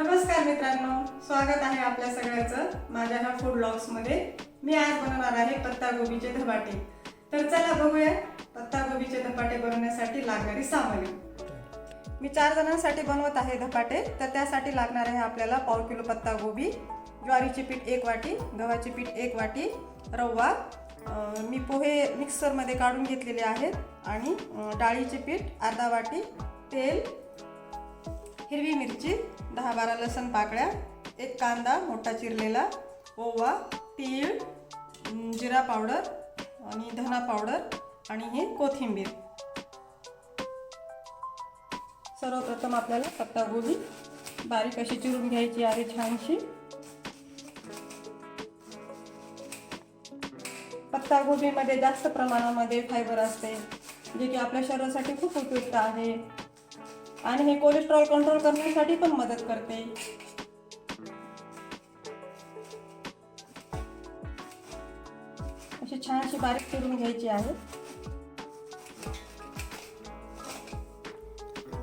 नमस्कार मित्रांनो स्वागत आहे आपल्या सगळ्याचं माझ्या ह्या फूड ब्लॉग्समध्ये मी आज बनवणार आहे पत्ता गोबीचे धपाटे. तर चला बघूया पत्ता गोबीचे धपाटे बनवण्यासाठी लागणारी सामग्री. मी चार जणांसाठी बनवत आहे धपाटे तर त्यासाठी लागणार आहे आपल्याला पाव किलो पत्ता गोबी ज्वारीचे पीठ एक वाटी गव्हाचे पीठ एक वाटी रवा मी पोहे मिक्सरमध्ये काढून घेतलेले आहेत आणि डाळीचे पीठ अर्धा वाटी तेल हिरवी मिरची दहा बारा लसण पाकळ्या एक कांदा मोठा चिरलेला ओवा तीळ जिरा पावडर आणि धना पावडर आणि हे कोथिंबीर. सर्वप्रथम आपल्याला पत्तागोबी बारीक अशी चिरून घ्यायची आहे छानशी. पत्तागोबीमध्ये जास्त प्रमाणामध्ये फायबर असते जे की आपल्या शरीरासाठी खूप उपयुक्त आहे. आणि हे कोलेस्ट्रॉल कंट्रोल करण्यासाठी पण मदत करते. अशी छानशी बारीक चिरून घ्यायची आहे.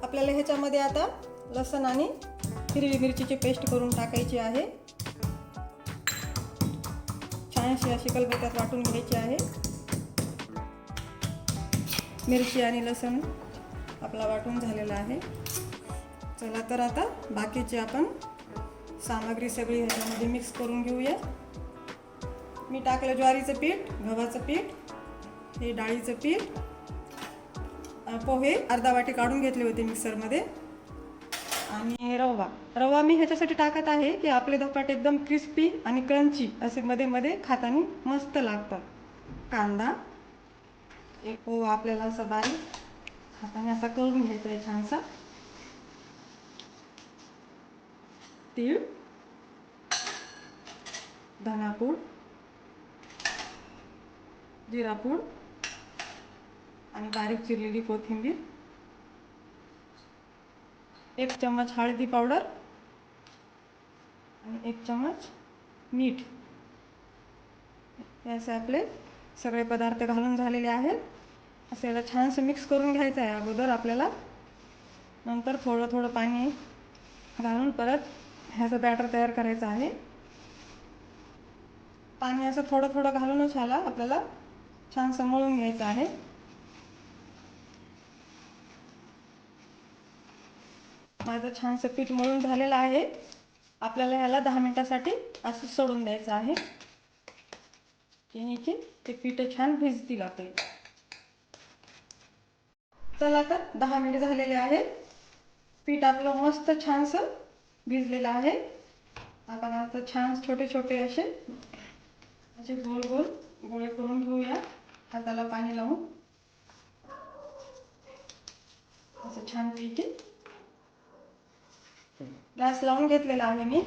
आपल्याला ह्याच्यामध्ये आता लसण आणि हिरवी मिरचीची पेस्ट करून टाकायची आहे. छानशी अशी कलबत्यात वाटून घ्यायची आहे. मिरची आणि लसण. आपला वाटून झालेला आहे. चला तर आता बाकीची आपण सामग्री सगळी ह्याच्यामध्ये मिक्स करून घेऊया. मी टाकलं ज्वारीचं पीठ गव्हाचं पीठ हे डाळीचं पीठ. पोहे अर्धा वाटी काढून घेतले होते मिक्सरमध्ये. आणि रवा. रवा मी ह्याच्यासाठी टाकत आहे की आपले धपाटे एकदम क्रिस्पी आणि क्रंची असे मध्ये मध्ये खाताना मस्त लागतात. कांदा. एक पोहा आपल्याला असं बारीक हाताने असा करून घ्यायचा आहे छानसा तीळ धनापूड जिरापूड आणि बारीक चिरलेली कोथिंबीर एक चम्मच हळदी पावडर आणि एक चम्मच मीठ हे असे आपले सगळे पदार्थ घालून झालेले आहेत असं याला छानसं मिक्स करून घ्यायचं आहे अगोदर आपल्याला. नंतर थोडं थोडं पाणी घालून परत ह्याचं बॅटर तयार करायचं आहे. पाणी असं थोडं थोडं घालूनच ह्याला आपल्याला छानसं मळून घ्यायचं आहे. माझं छानसं पीठ मळून झालेलं आहे. आपल्याला ह्याला दहा मिनटासाठी असं सोडून द्यायचं आहे. जेणे की ते पीठ छान भिजतील आपले चला तर दहा मिनिट झालेले आहे. पीठ आपलं मस्त छानसं भिजलेलं आहे. आपण आता छान छोटे छोटे असे असे गोल गोल गोळे करून घेऊया. हाताला पाणी लावून. असं छान पैकी गॅस लावून घेतलेला आहे मी.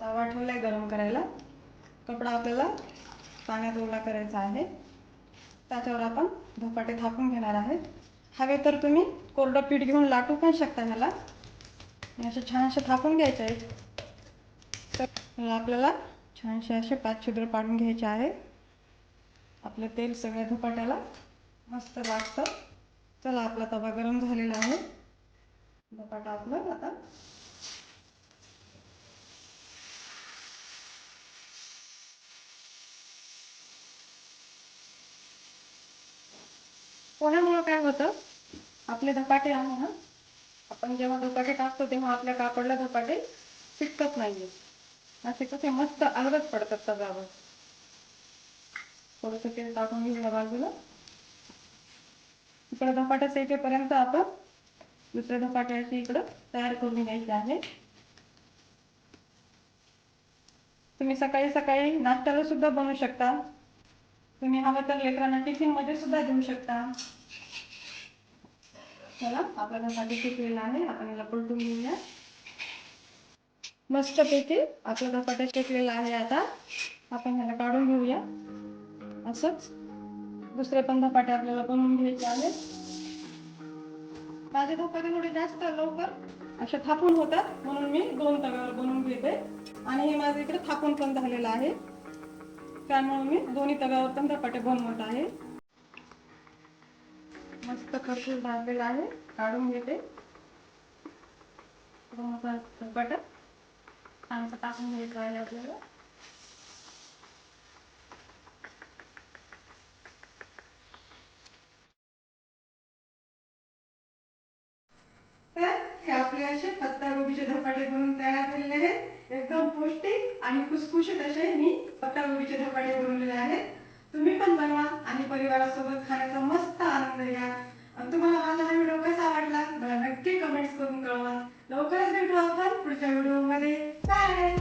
तवा आहे गरम करायला. कपडा आपल्याला पाण्यात ओला करायचा आहे. त्याच्यावर आपण धपाटे थापून घेणार आहेत हवे तर तुम्ही कोरडं पीठ घेऊन लाटू पण शकता ह्याला. असे छानसे थापून घ्यायचे आहेत. तर आपल्याला छानसे असे पाच छिद्र पाडून घ्यायचे आहे आपलं तेल सगळ्या धुपाट्याला मस्त लागतं. चला आपला तवा गरम झालेला आहे. धपाटा आपलं आता पोह्यामुळं काय होतं? आपले धपाटे आहे ना? आपण जेव्हा धपाटे टाकतो तेव्हा आपल्या कापडला धपाटे चिकटत नाहीये. असे कसे मस्त अलगद पडतात तव्यावर थोडंसं तेल टाकून घेऊया बाजूला. इकडं धपाट्या सेटेपर्यंत आपण दुसऱ्या धपाट्याची इकडं तयार करून घ्यायचे आहे. तुम्ही सकाळी सकाळी नाश्त्याला सुद्धा बनवू शकता. तुम्ही हवं तर लेकरांना टिफिनमध्ये सुद्धा देऊ शकता. चला आपल्याला धपाटे शेकलेला आहे. आपण याला पलटून घेऊया. मस्तपैकी आपला धपाटा शेकलेला आहे आता. आपण ह्याला काढून घेऊया. असंच. दुसरे पण धपाटे आपल्याला बनवून घ्यायचे आहेत. माझे धपाटे थोडे जास्त लवकर. असे थापून होतात. म्हणून मी दोन तव्यावर बनवून घेते. आणि हे माझं इकडे थापून पण झालेलं आहे. त्यामुळे मी. दोन्ही तव्यावर पण धपाटे बनवत आहे. मस्त खरपूस भाजलेला आहे. काढून घेते. धपाटा. कांदा टाकून घ्यायचं आहे आपल्याला. हे आपले असे पत्ताकोबीचे धपाटे बनवून तयार एकदम पौष्टिक आणि खुसखुशीत असे मी पत्तागोबीचे धपाटे बनवलेले आहेत. तुम्ही पण बनवा आणि परिवारासोबत खाण्याचा मस्त आनंद घ्या. तुम्हाला माझा हा व्हिडिओ कसा वाटला मला नक्की कमेंट्स करून कळवा. लवकरच भेटू आपण पुढच्या व्हिडिओमध्ये. बाय